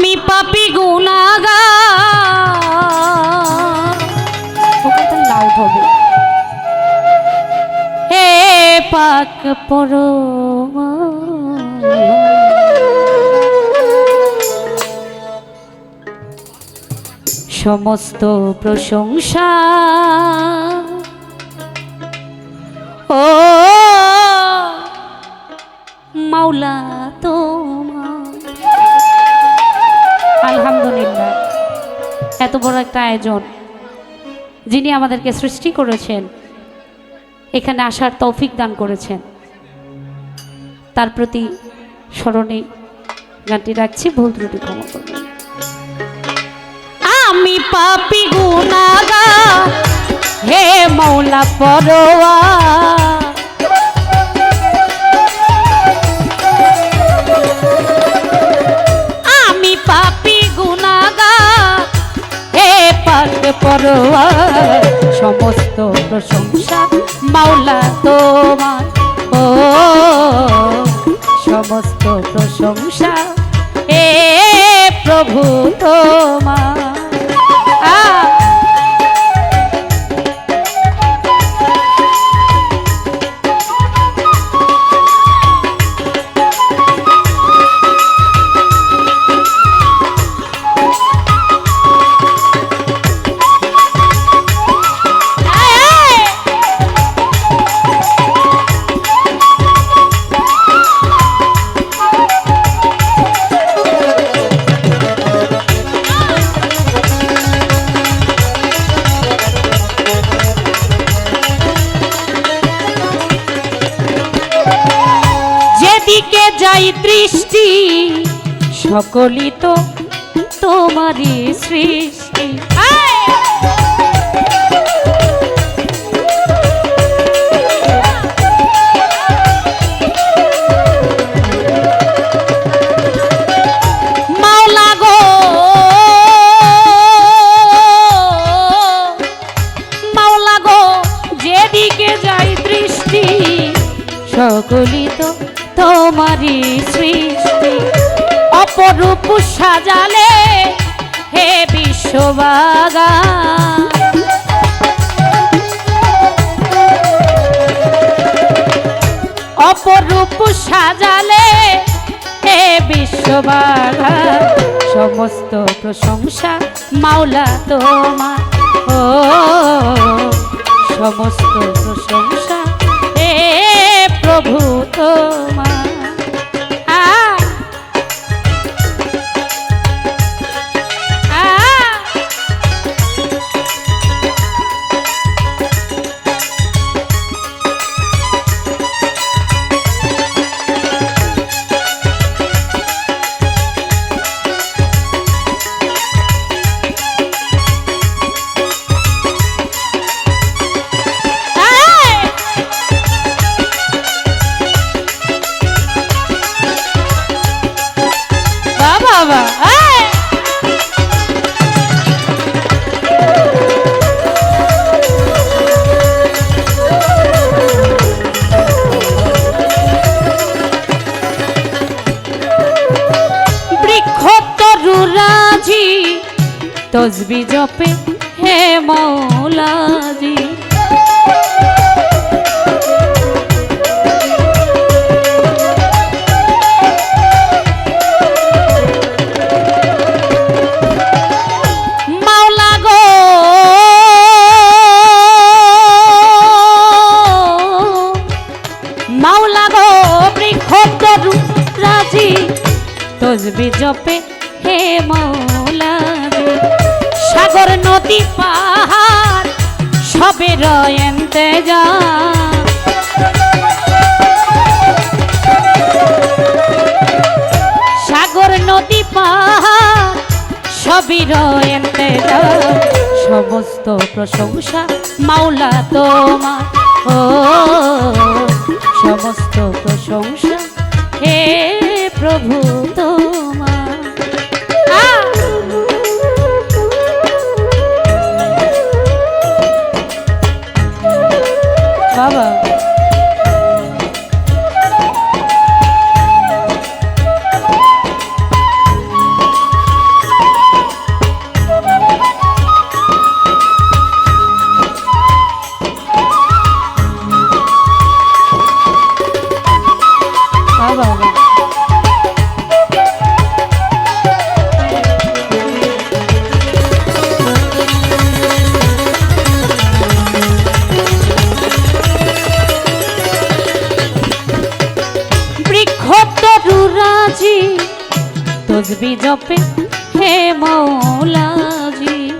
আমি পাপি গুনাগা লাউড হবে। হে পাক পরো সমস্ত প্রশংসা। ও মাওলা তোমার এত বড় একটা আয়োজন যিনি আমাদেরকে সৃষ্টি করেছেন, এখানে আসার তৌফিক দান করেছেন। তার প্রতি স্মরণে গানটি রাখছি, ভুল ত্রুটি ক্ষমা করবেন। আমি পাপি গুনাগা হে মৌলা পরোয়া। পরোয়া সমস্ত প্রশংসা মাওলা তোমার। ও সমস্ত প্রশংসা এ প্রভু তোমার। যাই দৃষ্টি সকলই তো তোমারই সৃষ্টি। তোমারই সৃষ্টি, অপরূপ সাজালে হে বিশ্ববাগা অপরূপ সাজালে হে বিশ্ববাগা সমস্ত প্রশংসা মাওলা তোমার। ও, সমস্ত প্রশংসা প্রভু তোমার। তসবি জপে হে মৌলাজি যা সাগর, নদী, পাহাড়, সবই সমস্ত প্রশংসা মাওলা তোমার। ও, সমস্ত প্রশংসা হে প্রভু তোমার। জপে হে মৌলাজি।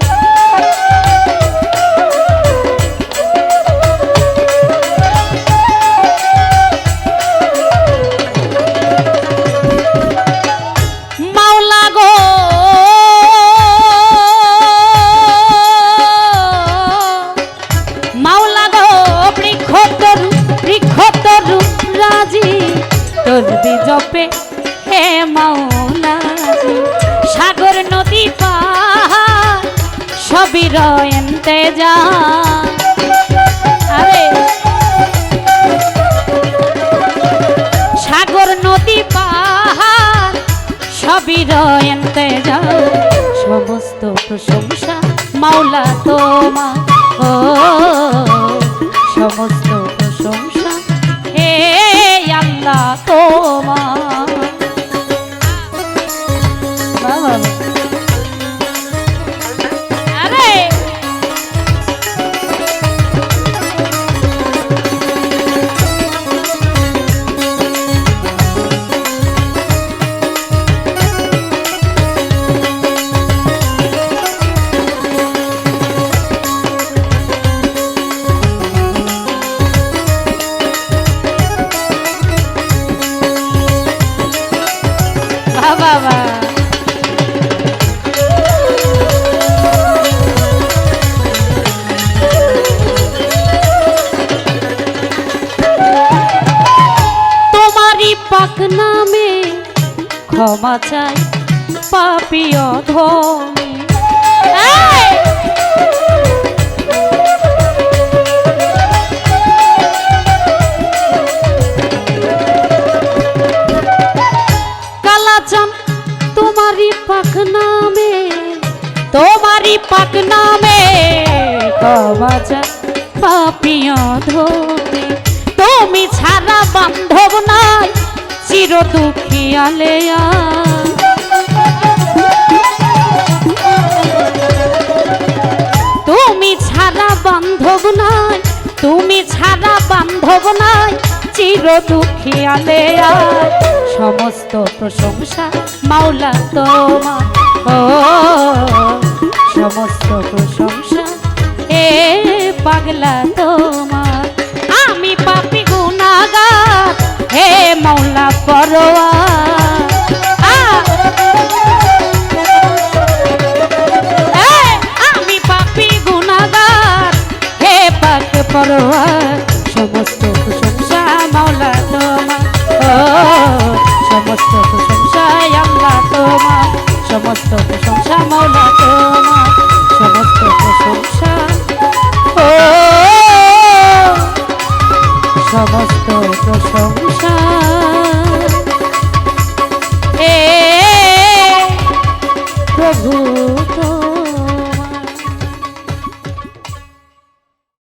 সাগর নদী পাহাড় সবই রয়েন্তে যাও সমস্ত প্রশংসা মাওলা তোমা ও পাক নামে ক্ষমা চাই পাপিয় ধমে এই! কালাচান, তোমারই পাক নামে, তোমারই পাক নামে ক্ষমা চাই ধমে তুমি ছাড়া বান্ধব নাই চির দুঃখী আলেয়া। তুমি ছাড়া বান্ধব নাই, তুমি ছাড়া বান্ধব নাই, চির দুঃখী আলেয়া। সমস্ত প্রশংসা মাওলা তোমার। ও, সমস্ত প্রশংসা এ পাগলা পরোয়া